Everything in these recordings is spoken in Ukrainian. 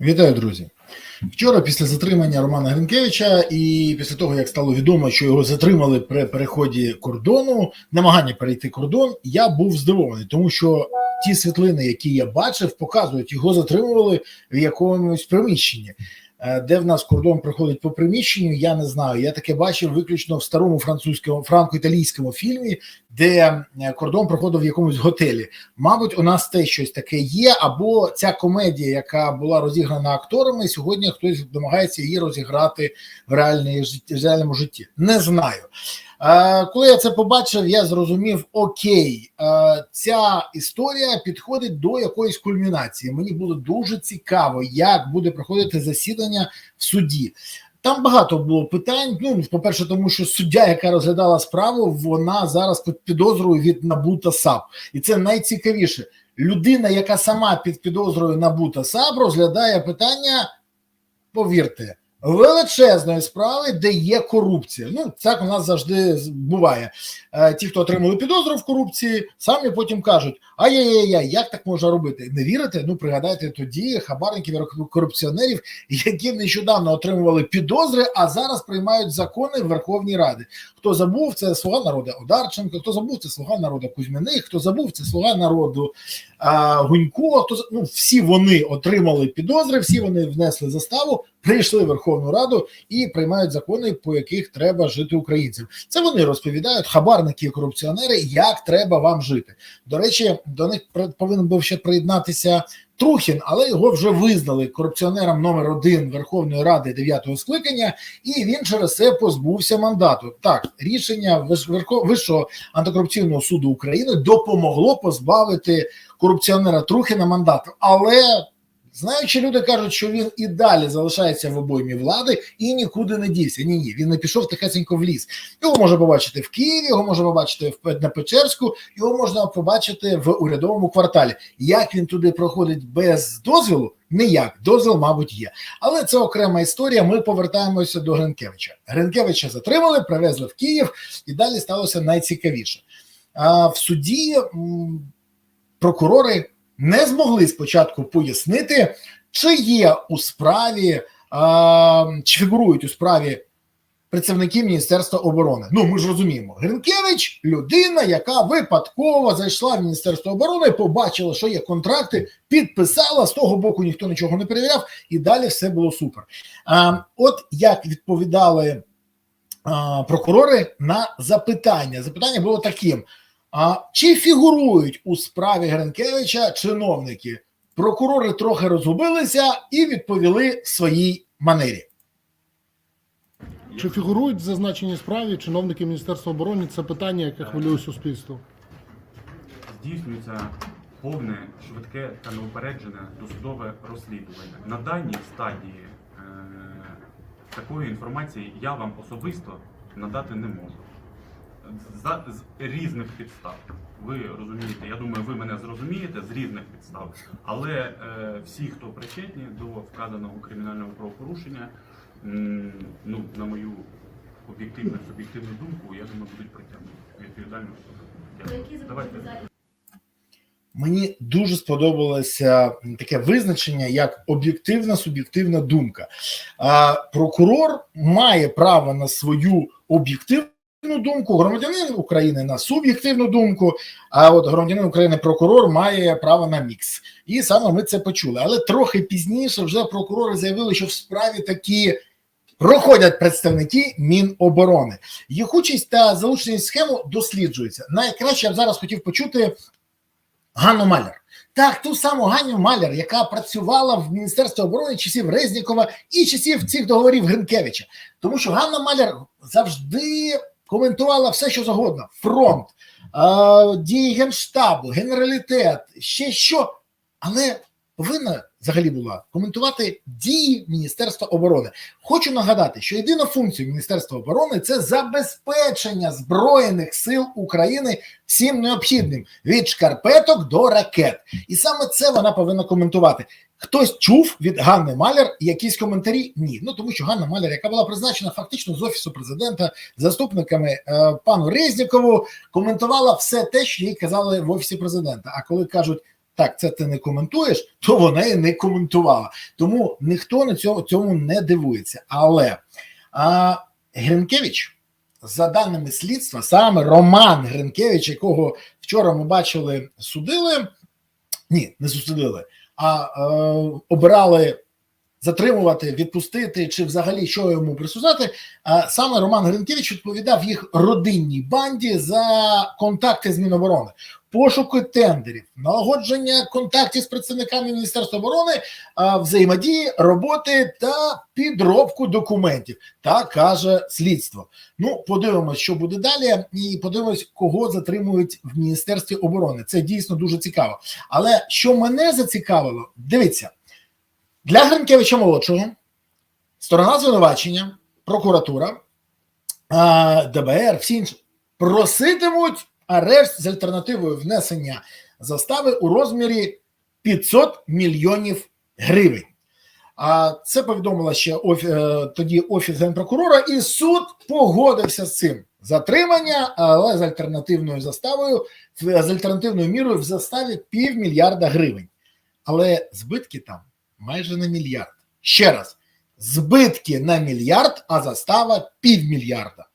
Вітаю, друзі. Вчора, після затримання Романа Гринкевича, і після того, як стало відомо, що його затримали при переході кордону, намагання перейти кордон, я був здивований, тому що ті світлини, які я бачив, показують, його затримували в якомусь приміщенні. Е, Де в нас кордон проходить по приміщенню, я не знаю. Я таке бачив виключно в старому французькому франко-італійському фільмі, де е, кордон проходив в якомусь готелі. Мабуть, у нас теж щось таке є, або ця комедія, яка була розіграна акторами, сьогодні хтось домагається її розіграти в реальному житті. Не знаю. Е, Коли я це побачив, я зрозумів: окей, е, ця історія підходить до якоїсь кульмінації. Мені було дуже цікаво, як буде проходити засідання в суді. Там багато було питань. Ну, по-перше, тому що суддя, яка розглядала справу, вона зараз під підозрою від НАБУ та САП. І це найцікавіше. Людина, яка сама під підозрою НАБУ та САП, розглядає питання, повірте, величезної справи, де є корупція. Ну, так у нас завжди буває. Е, Ті, хто отримали підозру в корупції, самі потім кажуть: ай-яй-яй, як так можна робити? Не вірите? Ну, пригадайте тоді хабарників і корупціонерів, які нещодавно отримували підозри, а зараз приймають закони в Верховній Раді. Хто забув, це слуга народу Одарченко, хто забув, це слуга народу Кузьминих, хто забув, це слуга народу а, Гунько. Хто ну, всі вони отримали підозри, всі вони внесли заставу, прийшли в Верховну Раду і приймають закони, по яких треба жити українцям. Це вони розповідають, хабарники і корупціонери, як треба вам жити. До речі, до них повинен був ще приєднатися Трухін, але його вже визнали корупціонером номер один Верховної Ради дев'ятого скликання, і він через це позбувся мандату. Так, рішення Вищого антикорупційного суду України допомогло позбавити корупціонера Трухіна мандату, але. Знаючи, люди кажуть, що він і далі залишається в обоймі влади і нікуди не дівся. Ні, ні, він не пішов тихесенько в ліс. Його можна побачити в Києві, його можна побачити на Печерську, його можна побачити в урядовому кварталі. Як він туди проходить без дозволу? Ніяк, дозвіл, мабуть, є. Але це окрема історія. Ми повертаємося до Гринкевича. Гринкевича затримали, привезли в Київ, і далі сталося найцікавіше. А в суді прокурори не змогли спочатку пояснити, чи є у справі, а, чи фігурують у справі представники Міністерства оборони. Ну, ми ж розуміємо, Гринкевич людина, яка випадково зайшла в Міністерство оборони, побачила, що є контракти, підписала, з того боку ніхто нічого не перевіряв, і далі все було супер. А, от як відповідали прокурори на запитання. Запитання було таким: а чи фігурують у справі Гринкевича чиновники? Прокурори трохи розгубилися і відповіли в своїй манері. Чи фігурують в зазначеній справі чиновники Міністерства оборони? Це питання, яке хвилює суспільство. здійснюється повне, швидке та неупереджене досудове розслідування. На даній стадії е, такої інформації я вам особисто надати не можу. За з різних підстав. Ви розумієте, я думаю, ви мене зрозумієте з різних підстав. Але е, всі, хто причетні до вказаного кримінального правопорушення, м, ну, на мою об'єктивну суб'єктивну думку, я думаю, будуть притягнуті відповідально. Дякую. Давайте. Мені дуже сподобалося таке визначення як об'єктивна суб'єктивна думка. А прокурор має право на свою об'єктивну думку, громадянин України на суб'єктивну думку. А от громадянин України прокурор має право на мікс. І саме ми це почули. Але трохи пізніше вже прокурори заявили, що в справі такі. Проходять представники Міноборони. Їх участь та залученість схему досліджується. Найкраще я б зараз хотів почути Ганну Маляр. Так, ту саму Ганну Маляр, яка працювала в Міністерстві оборони часів Резнікова і часів цих договорів Гринкевича. Тому що Ганна Маляр завжди коментувала все, що завгодно: фронт, е, дії генштабу, генералітет, ще що. Але повинна взагалі була коментувати дії Міністерства оборони. Хочу нагадати, що єдина функція Міністерства оборони це забезпечення збройних сил України всім необхідним від шкарпеток до ракет, і саме це вона повинна коментувати. Хтось чув від Ганни Маляр якісь коментарі? Ні. Ну тому що Ганна Маляр, яка була призначена фактично з офісу президента заступниками е, пану Резнікову, коментувала все те, що їй казали в офісі президента. А коли кажуть так, це ти не коментуєш, то вона і не коментувала. Тому ніхто на цьому, цьому не дивується. Але а, Гринкевич, за даними слідства, саме Роман Гринкевич, якого вчора ми бачили, судили, ні, не судили, а е, обирали затримувати, відпустити чи взагалі що йому присуждати. Саме Роман Гринкевич відповідав їх родинній банді за контакти з Міноборони, пошуки тендерів, налагодження контактів з представниками Міністерства оборони, взаємодії, роботи та підробку документів. Так каже слідство. Ну, подивимось, що буде далі, і подивимось, кого затримують в Міністерстві оборони. Це дійсно дуже цікаво. Але що мене зацікавило, дивіться. Для Гринкевича молодшого сторона звинувачення, прокуратура, ДБР, всі інші проситимуть арешт з альтернативою внесення застави у розмірі 500 мільйонів гривень. А це повідомила ще офі, е, тоді офіс генпрокурора, і суд погодився з цим затримання, але з альтернативною заставою, з альтернативною мірою в заставі півмільярда гривень. Але збитки там майже на мільярд. Ще раз, збитки на мільярд, а застава півмільярда.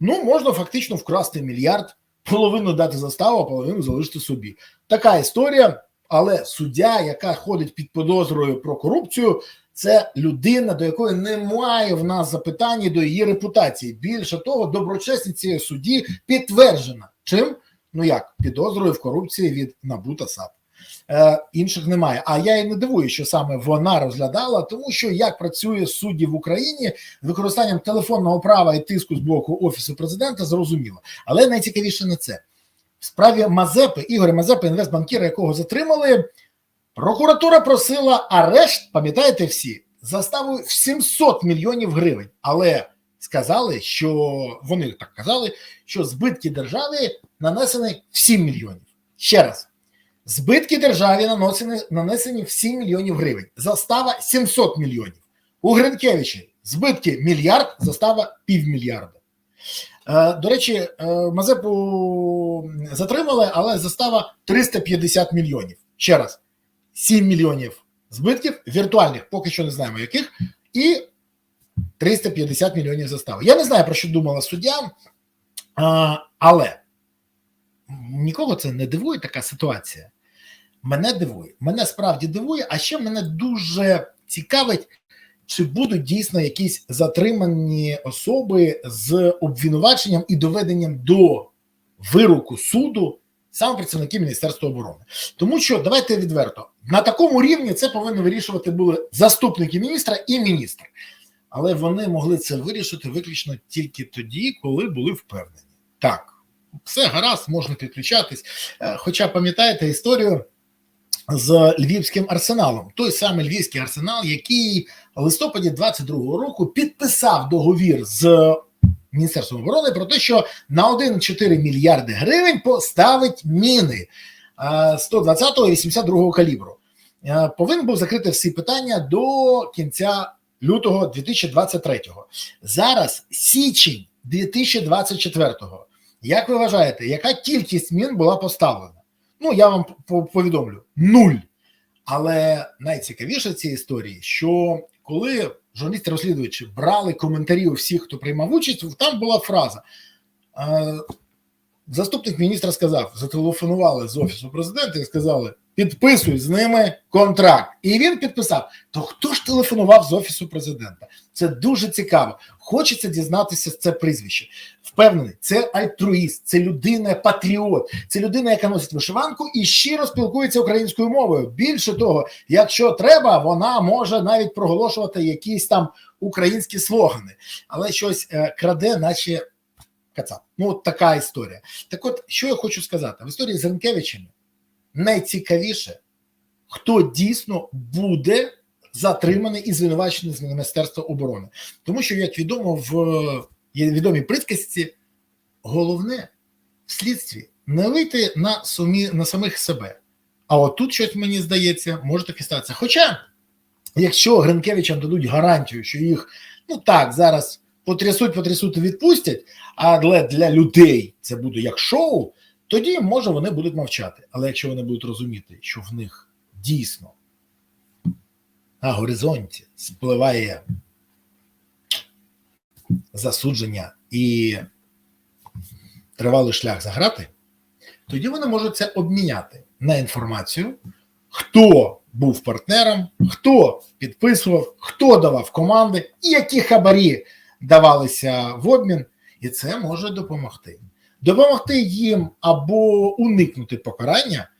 Ну, можна фактично вкрасти мільярд, половину дати заставу, а половину залишити собі. Така історія, але суддя, яка ходить під підозрою про корупцію, це людина, до якої немає в нас запитань до її репутації. Більше того, доброчесність цієї судді підтверджена. Чим? Ну як підозрою в корупції від НАБУ та САП. Е, інших немає. А я і не дивую, що саме вона розглядала, тому що як працює судді в Україні з використанням телефонного права і тиску з боку офісу президента, зрозуміло. Але найцікавіше не це в справі Мазепи Ігоря Мазепи, інвестбанкіра, якого затримали. Прокуратура просила арешт, пам'ятаєте всі, заставою в 700 мільйонів гривень. Але сказали, що вони так казали, що збитки державі нанесені в 7 мільйонів. Ще раз. Збитки державі нанесені, нанесені в 7 мільйонів гривень. Застава 700 мільйонів. У Гринкевича збитки мільярд, застава півмільярда. Е, До речі, е, Мазепу затримали, але застава 350 мільйонів. Ще раз, 7 мільйонів збитків, віртуальних, поки що не знаємо яких, і 350 мільйонів застави. Я не знаю, про що думала суддя, а, але нікого це не дивує така ситуація. Мене дивує, мене справді дивує, а ще мене дуже цікавить, чи будуть дійсно якісь затримані особи з обвинуваченням і доведенням до вироку суду саме працівники Міністерства оборони. Тому що давайте відверто на такому рівні це повинні вирішувати були заступники міністра і міністр, але вони могли це вирішити виключно тільки тоді, коли були впевнені. Так, все гаразд, можна підключатись. Е, Хоча пам'ятаєте історію з львівським арсеналом, той самий львівський арсенал, який в листопаді 22-го року підписав договір з Міністерством оборони про те, що на 1,4 мільярди гривень поставить міни е, 120-го і 82-го калібру. Е, Повинен був закрити всі питання до кінця лютого 2023-го. Зараз січень 2024-го. Як ви вважаєте, яка кількість мін була поставлена? Ну, я вам повідомлю: нуль. Але найцікавіше в цій історії, що коли журналісти-розслідувачі брали коментарі у всіх, хто приймав участь, там була фраза. е, Заступник міністра сказав: зателефонували з офісу президента і сказали: підписуй з ними контракт. І він підписав. То хто ж телефонував з офісу президента? Це дуже цікаво. Хочеться дізнатися це прізвище. Впевнений, це альтруїст, це людина патріот, це людина, яка носить вишиванку і щиро спілкується українською мовою. Більше того, якщо треба, вона може навіть проголошувати якісь там українські слогани, але щось е, краде, наче кацап. Ну, от така історія. Так, от що я хочу сказати в історії з Ренкевичем найцікавіше, хто дійсно буде затриманий і звинувачений з Міністерства оборони, тому що, як відомо, в є відомій присказці, головне в слідстві не вийти на сумі на самих себе. А от тут щось мені здається, може таки статися. Хоча, якщо Гринкевичам дадуть гарантію, що їх ну так зараз потрясуть, потрясуть і відпустять, але для людей це буде як шоу, тоді може вони будуть мовчати. Але якщо вони будуть розуміти, що в них дійсно на горизонті спливає засудження і тривалий шлях за грати, тоді вони можуть це обміняти на інформацію, хто був партнером, хто підписував, хто давав команди і які хабарі давалися в обмін, і це може допомогти. Допомогти їм або уникнути покарання,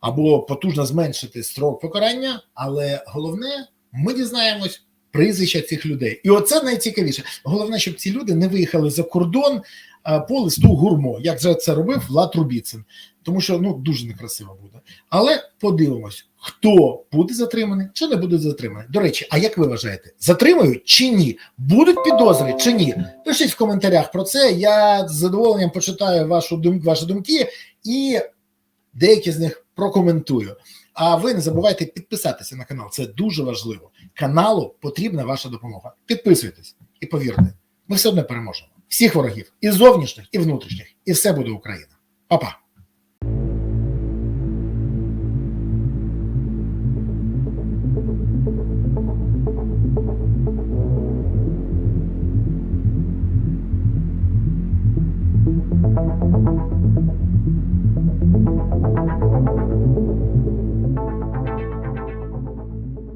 або потужно зменшити строк покарання, але головне, ми дізнаємось прізвища цих людей. І оце найцікавіше. Головне, щоб ці люди не виїхали за кордон а, по листу гурмо, як же це робив Влад Рубіцин. Тому що ну дуже некрасиво буде. Але подивимось, хто буде затриманий чи не буде затриманий. До речі, а як ви вважаєте, затримають чи ні? Будуть підозри чи ні? Пишіть в коментарях про це. Я з задоволенням почитаю вашу дум... ваші думки і деякі з них прокоментую. А ви не забувайте підписатися на канал. Це дуже важливо. Каналу потрібна ваша допомога. Підписуйтесь і повірте, ми все одно переможемо. Всіх ворогів, і зовнішніх, і внутрішніх, і все буде Україна. Па-па!